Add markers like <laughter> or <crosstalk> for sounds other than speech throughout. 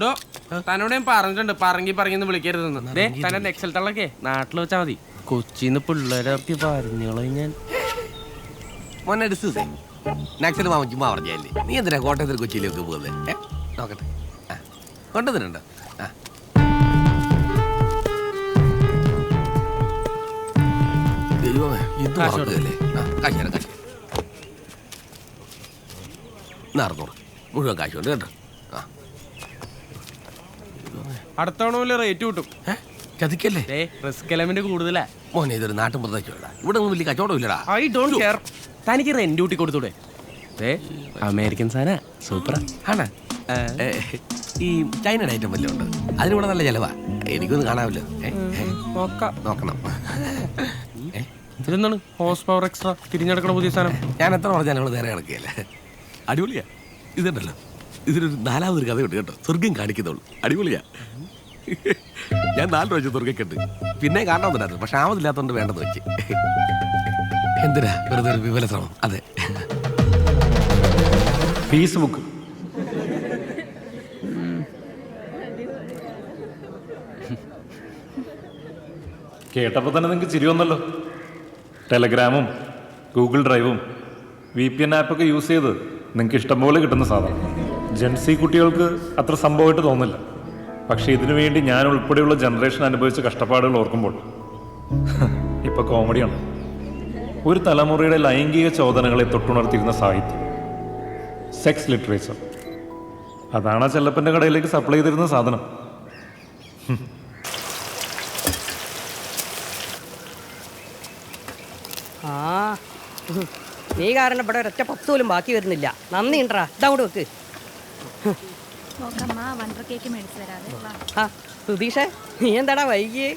ഡോ തന്നോട് ഞാൻ പറഞ്ഞിട്ടുണ്ട്. പറങ്ങി പറങ്ങിന്ന് വിളിക്കരുതെന്ന്. ദേ തന്നെ നെക്സൽ തള്ളക്കേ നാട്ടിൽ വെച്ചാ മതി. കൊച്ചിന്ന് പിള്ളേരൊക്കെ പറഞ്ഞോളൂ ഞാൻ. മോനെ ഡിസൂസേ നക്സൽ മാമൻ ചുമ്മാ പറഞ്ഞല്ലേ നീ എന്തിനാ കോട്ടയത്തിൽ കൊച്ചിയിലേക്ക് പോകുന്നത് നോക്കട്ടെ. ആ കൊണ്ടുവന്നിട്ടുണ്ടോ? ആ. ദൈവമേ ഇത് മറക്കുകയല്ലേ ആ കാശ് തരാം കാശ് എന്നാ മുഴുവൻ കാശുണ്ട് കേട്ടോ. അടുത്ത തവണ റേറ്റ് കിട്ടും. ഏ? ചതിക്കല്ലേ? ദേ റിസ്ക് എലമെന്റ് കൂടുതലാ. മോനെ ഇതൊരു നാട്ടും പ്രദേശമല്ല ഇവിടെ ഒന്നും വലിയ കച്ചവടം ഇല്ലടാ. ഐ ഡോണ്ട് കെയർ തനിക്ക് റെന്റ് കൂട്ടി കൊടുത്തൂടെ? ദേ അമേരിക്കൻ സാധന സൂപ്പറാ ആണ്? ഏ, ഈ ചൈനയുടെ ഐറ്റം വല്ലതും ഉണ്ട്? അതിനിവിടെ നല്ല ചിലവാ. എനിക്കൊന്ന് കാണാമല്ലോ ഏ, ഏ, നോക്കാം. നോക്കണം. ഏ, ഇതെന്താണ്? ഹോസ് പവർ എക്സ്ട്രാ തിരിഞ്ഞെടുക്കണ പുതിയ സാധനം. ഞാൻ എത്ര പറഞ്ഞാൽ ഞങ്ങൾ നേരെ കിടക്കുകയല്ലേ? അടിപൊളിയാ. ഇതുണ്ടല്ലോ. ഇതിനൊരു നാലാമതൊരു കഥയുണ്ട് കേട്ടോ. സ്വർഗം കാണിക്കുന്നുള്ളൂ. അടിപൊളിയാ. ഞാൻ നാല് രൂപ സ്വർഗം കണ്ട് പിന്നെ കാണണമെന്നുണ്ടായിരുന്നു പക്ഷെ ആമതില്ലാത്തതുകൊണ്ട് വേണ്ടെന്ന് വെച്ച്. എന്തിനാ? വെറുതെ ഒരു വിവല ശ്രമം. അതെ. ഫേസ്ബുക്ക്. കേട്ടപ്പോൾ തന്നെ നിങ്ങൾക്ക് ചിരി വന്നല്ലോ. ടെലഗ്രാമും ഗൂഗിൾ ഡ്രൈവും വി പി എൻ ആപ്പൊക്കെ യൂസ് ചെയ്ത് നിങ്ങൾക്ക് ഇഷ്ടംപോലെ കിട്ടുന്ന സാധനം. ജെൻസി കുട്ടികൾക്ക് അത്ര സംഭവമായിട്ട് തോന്നില്ല. പക്ഷേ ഇതിനു വേണ്ടി ഞാൻ ഉൾപ്പെടെയുള്ള ജനറേഷൻ അനുഭവിച്ച കഷ്ടപ്പാടുകൾ ഓർക്കുമ്പോൾ ഇപ്പൊ കോമഡിയാണ്. ഒരു തലമുറയുടെ ലൈംഗിക ചോദനകളെ തൊട്ടുണർത്തിയിരുന്ന സാഹിത്യം. സെക്സ് ലിറ്ററേച്ചർ അതാണ് ആ ചെല്ലപ്പന്റെ കടയിലേക്ക് സപ്ലൈ ചെയ്തിരുന്ന സാധനം. ആ. നീ കാരണം ഒരൊറ്റ പത്ത് പോലും ബാക്കി വരുന്നില്ല. നന്ദി ഉണ്ടറാ ഇതങ്ങോട്ട് വെക്ക്. ആ സുധീഷേ നീ എന്താടാ വൈകിയേ?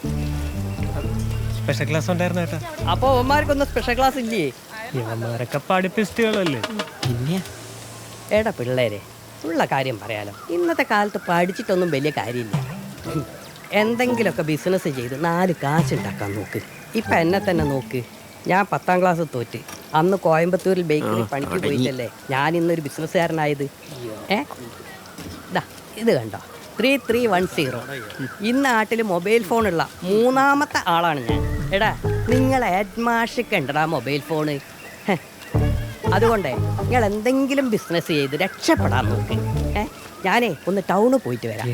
സ്പെഷ്യൽ ക്ലാസ് ഉണ്ടായിരുന്നു ഏട്ടാ? അപ്പൊ അവന്മാർക്കൊന്നും സ്പെഷ്യൽ ക്ലാസ് ഇല്ലേ? ഇവന്മാരൊക്കെ പഠിപ്പിസ്റ്റുകളല്ലേ. പിന്നെ? എടാ പിള്ളേരെ ഉള്ള കാര്യം പറയാലോ. ഇന്നത്തെ കാലത്ത് പഠിച്ചിട്ടൊന്നും വലിയ കാര്യമില്ല. എന്തെങ്കിലുമൊക്കെ ബിസിനസ് ചെയ്ത് നാല് കാശുണ്ടാക്കാൻ നോക്ക്. ഇപ്പൊ എന്നെ തന്നെ നോക്ക്. ഞാൻ പത്താം ക്ലാസ് തോറ്റ്. അന്ന് കോയമ്പത്തൂരിൽ ബേക്കറി പണിക്ക് പോയിട്ടല്ലേ? ഞാൻ ഇന്നൊരു ബിസിനസ്സുകാരനായത് ഏ? ഇത് കണ്ടോ? ത്രീ ത്രീ വൺ സീറോ ഇന്ന് നാട്ടിൽ മൊബൈൽ ഫോണുള്ള മൂന്നാമത്തെ ആളാണ് ഞാൻ. എടാ നിങ്ങൾ ഹെഡ്മാഷിക്ക് ഉണ്ടടാ മൊബൈൽ ഫോണ് അതുകൊണ്ട് നിങ്ങൾ എന്തെങ്കിലും ബിസിനസ് ചെയ്ത് രക്ഷപ്പെടാൻ നോക്ക്. ഞാനേ ഒന്ന് ടൗണിൽ പോയിട്ട് വരാം.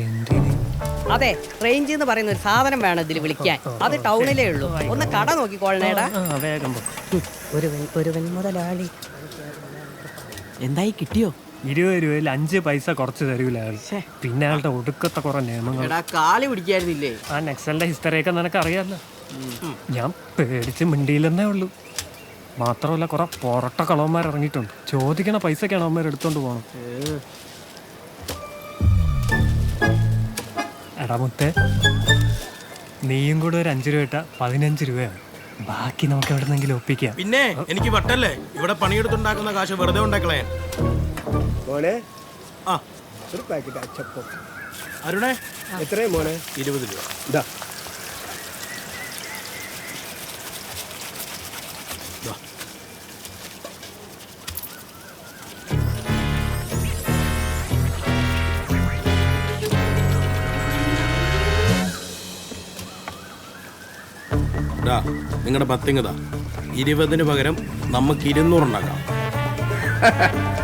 അതെ റേഞ്ച് എന്ന് പറയുന്ന ഒരു സാധനം വേണം ഇതിൽ വിളിക്കാൻ. അത് ടൗണിലേ ഉള്ളൂ. ഒന്ന് കട നോക്കിക്കോളണേടാ വേഗം. ഒരുവൻ ഒരുവൻ മുതലാളി. എന്തായി കിട്ടിയോ? ഇരുപത് രൂപയിൽ അഞ്ച് പൈസ കുറച്ച് തരൂല അയാൾ പിന്നെ അയാളുടെ ഒടുക്കത്തെ കുറെ നിയമങ്ങൾ. എടാ കാളി പിടിക്കായിരുന്നില്ലേ? ആ നെക്സലിന്റെ ഹിസ്റ്ററിയൊക്കെ നിനക്ക് അറിയാമല്ലോ ഞാൻ പേടിച്ച് മിണ്ടിയില്ലെന്നേ ഉള്ളൂ. മാത്രമല്ല കുറെ പൊറട്ട കളവന്മാർ ഇറങ്ങിയിട്ടുണ്ട്. ചോദിക്കണ പൈസക്കാണ് അവന്മാർ എടുത്തോണ്ട് പോകണം എടാ മുത്തേ നീയും കൂടെ ഒരു അഞ്ച് രൂപ ഇട്ട പതിനഞ്ച് രൂപയാണ്. ബാക്കി നമുക്ക് എവിടെ നിന്നെങ്കിലും ഒപ്പിക്കാം. പിന്നെ എനിക്ക് വട്ടല്ലേ? ഇവിടെ പണിയെടുത്തുണ്ടാക്കുന്ന കാശ് വെറുതെ ഉണ്ടാക്കളേ. മോനെ? ആ. ഒരു പാക്കറ്റ് അച്ചപ്പം. അരുണേ? എത്രയും മോനെ? ഇരുപത് രൂപ. ഇതാ. നിങ്ങളുടെ പത്തിങ്ങതാ ഇരുപതിന് പകരം നമുക്ക് ഇരുന്നൂറുണ്ടാക്കാം <laughs>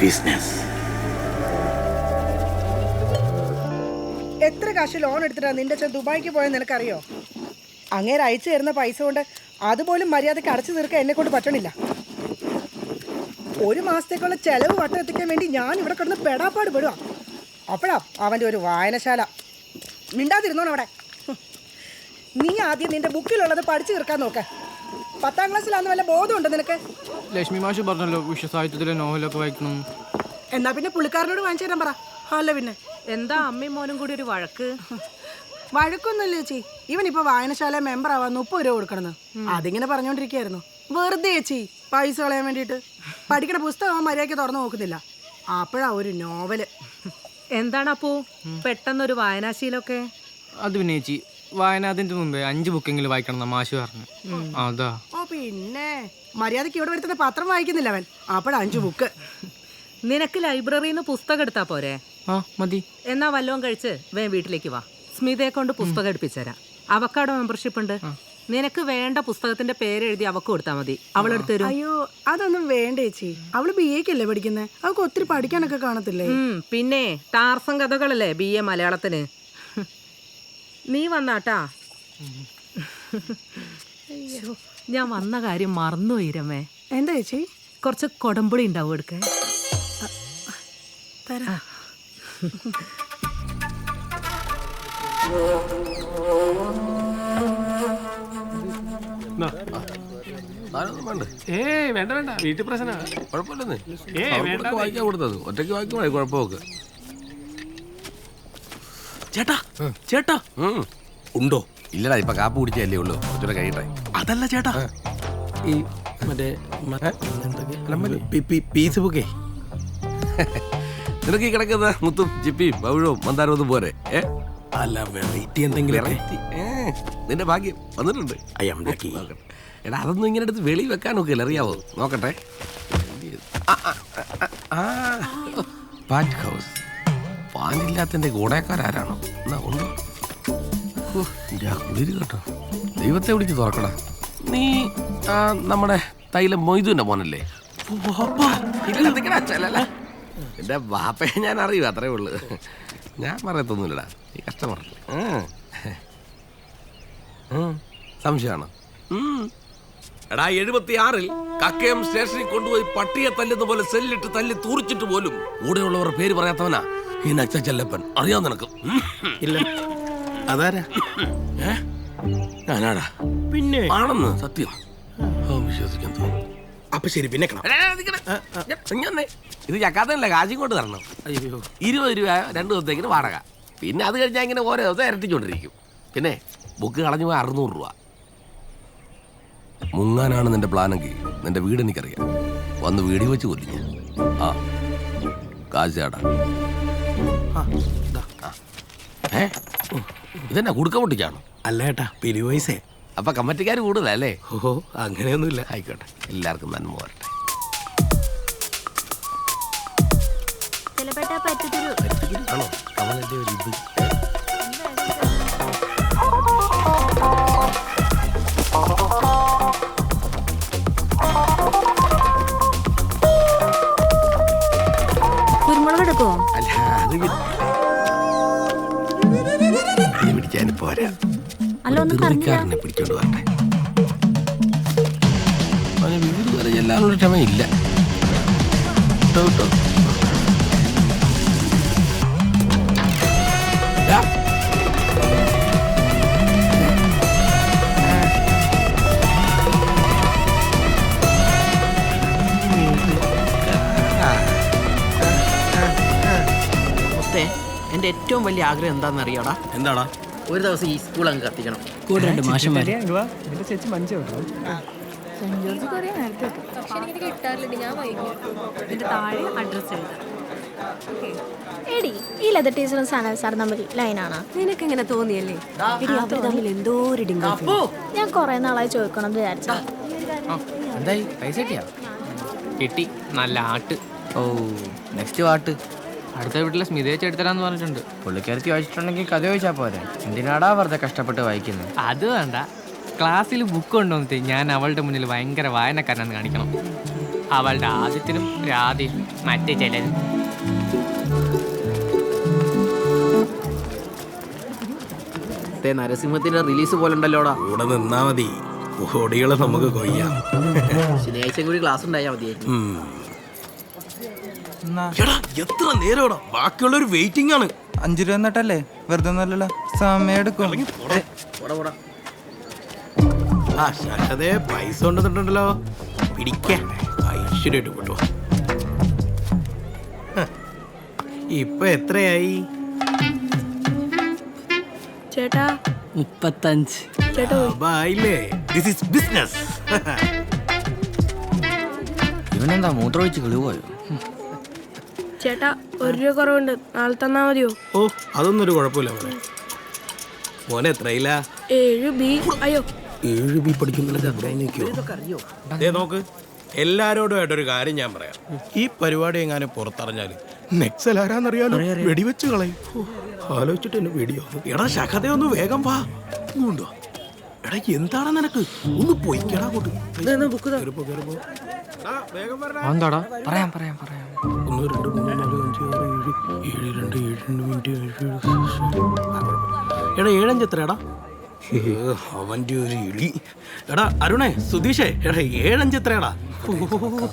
ബിസിനസ് എത്ര കാശ് ലോൺ എടുത്തിട്ടാ നിന്റെ അച്ഛൻ ദുബായിക്ക് പോയെന്ന് നിനക്കറിയോ? അങ്ങേര് അയച്ചു തരുന്ന പൈസ കൊണ്ട് അതുപോലും മര്യാദയ്ക്ക് അടച്ചു തീർക്കാൻ എന്നെ കൊണ്ട് പറ്റണില്ല. ഒരു മാസത്തേക്കുള്ള ചെലവ് വട്ടം എത്തിക്കാൻ വേണ്ടി ഞാൻ ഇവിടെ കിടന്ന് പെടാപ്പാട് പെടുക അപ്പോഴാ അവന്റെ ഒരു വായനശാല. മിണ്ടാതിരുന്നോണവിടെ. നീ ആദ്യം നിന്റെ ബുക്കിലുള്ളത് പഠിച്ചു തീർക്കാൻ നോക്ക്. പത്താം ക്ലാസ്സിലാന്ന് വല്ല ബോധമുണ്ടോ നിനക്ക്? ലക്ഷ്മി മാഷ് പറഞ്ഞല്ലോ വിശ്വസാഹിത്യത്തിലെ നോവലൊക്കെ വായിക്കണം. എന്നാ പിന്നെ പുള്ളിക്കാരനോട് വാങ്ങിച്ചു തരാൻ പറ. അല്ല പിന്നെ. എന്താ അമ്മയും മോനും കൂടി ഒരു വഴക്ക്? വഴക്കൊന്നുമില്ല ചേച്ചി. ഇവൻ ഇപ്പൊ വായനശാല മെമ്പർ ആവാൻ മുപ്പത് രൂപ കൊടുക്കണമെന്ന്. അതിങ്ങനെ പറഞ്ഞോണ്ടിരിക്കായിരുന്നു വെറുതെ ചേച്ചി പൈസ കളയാൻ വേണ്ടിയിട്ട്. പഠിക്കണ പുസ്തകം അവൻ മര്യാദയ്ക്ക് തുറന്നു നോക്കുന്നില്ല. അപ്പോഴാ ഒരു നോവൽ. എന്താണ് അപ്പോ പെട്ടെന്നൊരു വായനാശീലമൊക്കെ? അത് പിന്നെ ചേച്ചി വായനാതിന്റെ മുമ്പേ അഞ്ച് ബുക്കെങ്കിലും വായിക്കണം എന്നാ മാഷ് പറഞ്ഞു. അതാ. ഓ പിന്നെ മര്യാദയ്ക്ക് ഇവിടെ വരുത്തുന്ന പത്രം വായിക്കുന്നില്ല അവൻ. അപ്പോഴാ അഞ്ചു ബുക്ക്. നിനക്ക് ലൈബ്രറിയിൽ നിന്ന് പുസ്തകം എടുത്താ പോരെ? ആ മതി. എന്നാ വല്ലവും കഴിച്ച് വേ വീട്ടിലേക്ക് വാ. സ്മിതയെ കൊണ്ട് പുസ്തകം എടുപ്പിച്ചുതരാം. അവക്കാട് മെമ്പർഷിപ്പ് ഉണ്ട്? നിനക്ക് വേണ്ട പുസ്തകത്തിന്റെ പേര് എഴുതി അവക്ക് കൊടുത്താൽ മതി. അവളെടുത്ത് തരും. അയ്യോ അതൊന്നും വേണ്ട ചേച്ചി. അവൾ ബി എക്കല്ലേ പഠിക്കുന്നത് അവക്ക് ഒത്തിരി പഠിക്കാനൊക്കെ കാണത്തില്ലേ? പിന്നെ ടാർസം കഥകളല്ലേ ബി എ മലയാളത്തിന്? നീ വന്നാട്ടാ. ഞാൻ വന്ന കാര്യം മറന്നു രമേ. എന്താ ചേച്ചി? കുറച്ച് കൊടമ്പുളി ഉണ്ടാവും എടുക്കേ തരാ. സാധനമൊന്നും വേണ്ട. വേണ്ട വേണ്ട. വീട്ടിൽ പ്രശ്ന കുഴപ്പമില്ലെന്നേ. ഏയ് അവർക്കൊക്കെ വായിക്കാൻ കൊടുത്തത്. ഒറ്റയ്ക്ക് വായിക്കുമ്പോഴേ കുഴപ്പമൊക്കെ. ചേട്ടാ ചേട്ടാ. ഉണ്ടോ? ഇല്ലടാ ഇപ്പൊ കാപ്പ് കുടിച്ചല്ലേ ഉള്ളൂ. കുറച്ചുകൂടെ കഴിയട്ടെ. അതല്ല ചേട്ടാ. ഈ മറ്റേ പീസ് ബുക്കേ. നിനക്ക് ഈ കിടക്കുന്ന മുത്തും ചിപ്പിയും പവിഴവും മന്ദാരവും പോരെ? ഏ? അല്ല വെറൈറ്റി എന്തെങ്കിലും വെറൈറ്റി നിന്റെ ഭാഗ്യം വന്നിട്ടുണ്ട്. എടാ അതൊന്നും ഇങ്ങനെ എടുത്ത് വെളി വെക്കാൻ നോക്കില്ല അറിയാവോ? നോക്കട്ടെ. പാറ്റ് ഹൗസ് പാനില്ലാത്തതിന്റെ ഗുണക്കാരാരാണോ? എന്നാ ആ കുളിര് കേട്ടോ. ദൈവത്തെ വിളിച്ച് തുറക്കടാ. നീ നമ്മുടെ തൈലം മൊയ്തുവിന്റെ മോനല്ലേ? എന്റെ ബാപ്പയെ ഞാൻ അറിയൂ അത്രേ ഉള്ളു. ഞാൻ പറയത്തൊന്നുമില്ലടാ. ഈ കസ്റ്റമർ സംശയമാണ്? എടാ എഴുപത്തി ആറിൽ കക്കയം സ്റ്റേഷനിൽ കൊണ്ടുപോയി പട്ടിയെ തല്ലുന്ന പോലെ സെല്ലിട്ട് തല്ലി തൂറിച്ചിട്ട് പോലും കൂടെയുള്ളവർ പേര് പറയാത്തവനാ. ഈ നച്ച ചെല്ലപ്പൻ. അറിയാം നിനക്ക്. ഇല്ല. അതാരാ? ഏ? ഞാനാടാ. പിന്നെ? ആണെന്ന് സത്യം. ഓ വിശ്വസിക്കാൻ തോന്നുന്നു. അപ്പൊ ശരി പിന്നെ കാണാം. എടാ, എടാ, നിക്കടാ. ഞാൻ- ഇങ്ങ് വന്നേ. ഇത് ചക്കാത്തല്ല കാശും കൊണ്ട് തരണം. അയ്യോ. ഇരുപത് രൂപ രണ്ട് ദിവസത്തേക്കിന് വാടക. പിന്നെ അത് കഴിഞ്ഞാൽ ഇങ്ങനെ ഓരോ ദിവസം ഇരട്ടിച്ചോണ്ടിരിക്കും. പിന്നെ ബുക്ക് കളഞ്ഞു പോയി അറുന്നൂറ് രൂപ. മുങ്ങാനാണ് നിന്റെ പ്ലാനെങ്കിൽ നിന്റെ വീട് എനിക്കറിയാം. വന്ന് വീടി വെച്ച് കൊല്ലിഞ്ഞ് ആ കാശ് ചേട്ടാ ഇതെന്നാ കുടുക്ക പൊട്ടിക്കാണോ? അല്ല ഏട്ടാ പിരിവ് പൈസേ. അപ്പൊ കമ്മറ്റിക്കാർ കൂടുതലല്ലേ ഓഹോ അങ്ങനെയൊന്നുമില്ല. ആയിക്കോട്ടെ എല്ലാവർക്കും നന്മ വരട്ടെ. ആണോ? കമലിന്റെ ഒരു ഇത്. പിടിക്കാൻ പോരാ. അല്ല ധൃതിക്കാരനെ പിടിച്ചോണ്ട് വരട്ടെ. അവന് വീട് വരെ ചെല്ലാനുള്ള ക്ഷമയില്ല കേട്ടോ, കേട്ടോ. എന്റെ ഏറ്റവും വലിയ ആഗ്രഹം എന്താണെന്ന് അറിയാടാ എന്താടാ? ഒരു ദിവസം ഈ സ്കൂൾ അങ്ങ് കത്തിക്കണം. കൂടെ രണ്ട് മാഷന്മാര്. എന്റെ ചേച്ചി ഞാൻ കേട്ടോ ഇതിന്റെ താഴെ അഡ്രസ് എഴുതാം. എടി ഈ ലെതർ ടീച്ചറും സനൽ സാർ തമ്മിൽ ലൈനാണ് നിനക്ക് എങ്ങനെ തോന്നിയല്ലേ? എടി അവർ തമ്മിൽ എന്തോ ഒരു ഞാൻ കുറെ നാളായി ചോദിക്കണം എന്ന് വിചാരിച്ചു. എന്തായി? പൈസ കിട്ടിയാ? കിട്ടി. നല്ല ആട്ട്. ഓ നെക്സ്റ്റ് പാട്ട് അടുത്ത വീട്ടിലെ സ്മിതയെ ചെടുത്തരാന്ന് പറഞ്ഞിട്ടുണ്ട്. പുള്ളിക്കാരത്തി വായിച്ചിട്ടുണ്ടെങ്കിൽ കഥ ചോദിച്ചാൽ പോരെ. എന്തിനാടാ വെറുതെ കഷ്ടപ്പെട്ട് വായിക്കുന്നത് അത് വേണ്ട. ക്ലാസ്സിൽ ബുക്ക് കൊണ്ടുവന്നിട്ട് ഞാൻ അവളുടെ മുന്നിൽ ഭയങ്കര വായനക്കാരനാണ് കാണിക്കണം. അവളുടെ ആദ്യത്തിനും രാധയും മറ്റേ ചിലരും നരസിംഹത്തിന്റെ റിലീസ് പോലെ ഉണ്ടല്ലോടാ. കൂടെ നിന്നാ മതി. കോടികളെ നമുക്ക് കൊയ്യാം. ശനിയാഴ്ച കൂടി ക്ലാസ് ഉണ്ടായാൽ മതിയായിരുന്നു. എടാ എത്ര നേരോടാ ഒരു വെയിറ്റിംഗ് ആണ്. അഞ്ചു രൂപ എന്നിട്ടല്ലേ വെറുതെ ഒന്നുമല്ലല്ലോ സമയം എടുക്കും പോടാ പോടാ. ആ ശാശ്വതേ പൈസ കൊണ്ടുവന്നിട്ടുണ്ടല്ലോ. പിടിക്കാൻ ഐശ്വര്യമായിട്ട് കൊണ്ടുപോ ഇപ്പൊ എത്രയായി? ചേട്ടാ. മുപ്പത്തഞ്ച്. ചേട്ടാ ആയില്ലേ ദിസ് ഇസ് ബിസിനസ് ഇവനെന്താ മൂത്രമൊഴിച്ച് കിളിപോയോ ചേട്ടാ ഒരു രൂപ കുറവുണ്ട്. നാളെ തന്നാ മതിയോ? ഓ അതൊന്നും ഒരു കുഴപ്പമില്ല മോനെ മോനെ എത്രയില്ല ഏഴ് ബി. അയ്യോ. ഏഴ് ബി പഠിക്കുന്നില്ല ദേ നോക്ക്. എല്ലാരോടും ഒരു കാര്യം ഞാൻ പറയാം. ഈ പരിപാടി എങ്ങാനും പുറത്തറിഞ്ഞാൽ നെക്സൽ ആരാന്നറിയാലോ? വെടിവെച്ച് കളയും. ആലോചിച്ചിട്ട് എന്നെ വെടിയോ? എടാ ശഖതേ ഒന്ന് വേഗം വാ. ഉണ്ടോ എടാ എന്താണ് നിനക്ക്? ഒന്ന് പൊയ്ക്കടാ. എന്താടാ പറയാം പറയാം പറയാം. ഒന്ന് രണ്ട് മൂന്ന് നാല് അഞ്ച് ആറ് ഏഴ് ഏഴ് രണ്ട് ഏഴ് രണ്ട് മിനിറ്റ് ഏഴ് എടാ ഏഴഞ്ച് എത്രയാടാ എടാ അവന്റെ ഒരു ഇളി എടാ അരുണേ സുധീഷേ എടാ ഏഴഞ്ച് എത്രയാടാ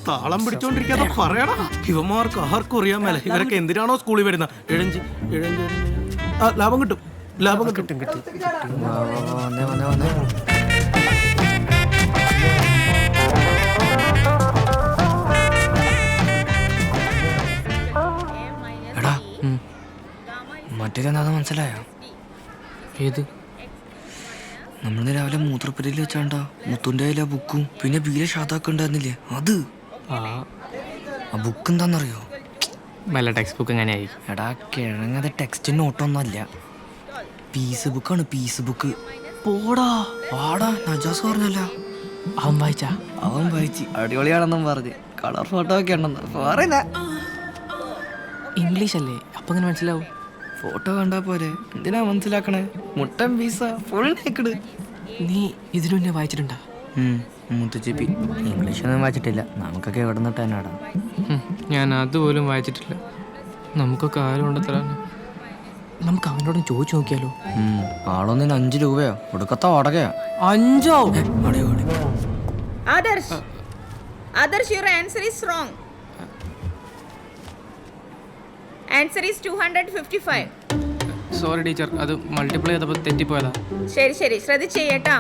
താളം പിടിച്ചോണ്ടിരിക്കാതെ പറയടാ ഇവന്മാർക്ക് ആർക്കും അറിയാൻ മേലെ ഇവരൊക്കെ എന്തിനാണോ സ്കൂളിൽ വരുന്നത് ഏഴഞ്ച് ഏഴഞ്ച്. ആ ലാഭം കിട്ടും ലാഭം കിട്ടും വന്നേ മറ്റേതെന്താന്ന് മനസ്സിലായോ? ഏത്? നമ്മൾ രാവിലെ മൂത്രപ്പുരയിൽ വെച്ചാണ്ടാ. മുത്തുന്റെ കയ്യിലാ ബുക്കും. പിന്നെ ബീലെ ഷാത്താക്ക് ഉണ്ടായിരുന്നില്ലേ? അത്? ആ. ബുക്ക് എന്താണെന്നറിയോ നല്ല ടെക്സ്റ്റ് ബുക്ക് എങ്ങനെയായി? എടാ കിഴങ്ങത് ടെക്സ്റ്റ് നോട്ടൊന്നുമല്ല പീസ് ബുക്കാണ് പീസ് ബുക്ക് പോടാ. പാടാ നജാസ് പറഞ്ഞല്ല. അവൻ വായിച്ച? അവൻ വായിച്ച്. അടിപൊളിയാണെന്നും പറഞ്ഞ്. കളർ ഫോട്ടോ ഒക്കെ ഉണ്ടെന്ന്. പറയില്ല? ഇംഗ്ലീഷ് അല്ലേ അപ്പൊ അങ്ങനെ മനസ്സിലാവും. ഫോട്ടോ കണ്ടാ പോരെ. എന്തിനാ മനസ്സിലാക്കണേ? മുട്ടൻ പീസ ഫുൾ നേക്കട് നീ ഇതിനു മുന്നേ വായിച്ചിട്ടുണ്ടാ? മുത്തുച്ചിപ്പി ഇംഗ്ലീഷൊന്നും വായിച്ചിട്ടില്ല. നമുക്കൊക്കെ എവിടെ നിന്നിട്ട് തന്നെയാടാ ഞാൻ അതുപോലും വായിച്ചിട്ടില്ല. നമുക്കൊക്കെ ആരും ഉണ്ട് തരാൻ. നമുക്ക് അവനോട് ചോദിച്ചു നോക്കിയാലോ? ആളൊന്നിന് അഞ്ചു രൂപയോ. കൊടുക്കത്ത വാടകയാ. അഞ്ചോ? Adarsh Adarsh your answer is wrong answer is two hundred fifty five sorry teacher അത് മൾട്ടിപ്ലൈ ചെയ്തപ്പോൾ തെറ്റിപ്പോയതാ. ശരി ശരി. ശ്രദ്ധിച്ചേട്ടാ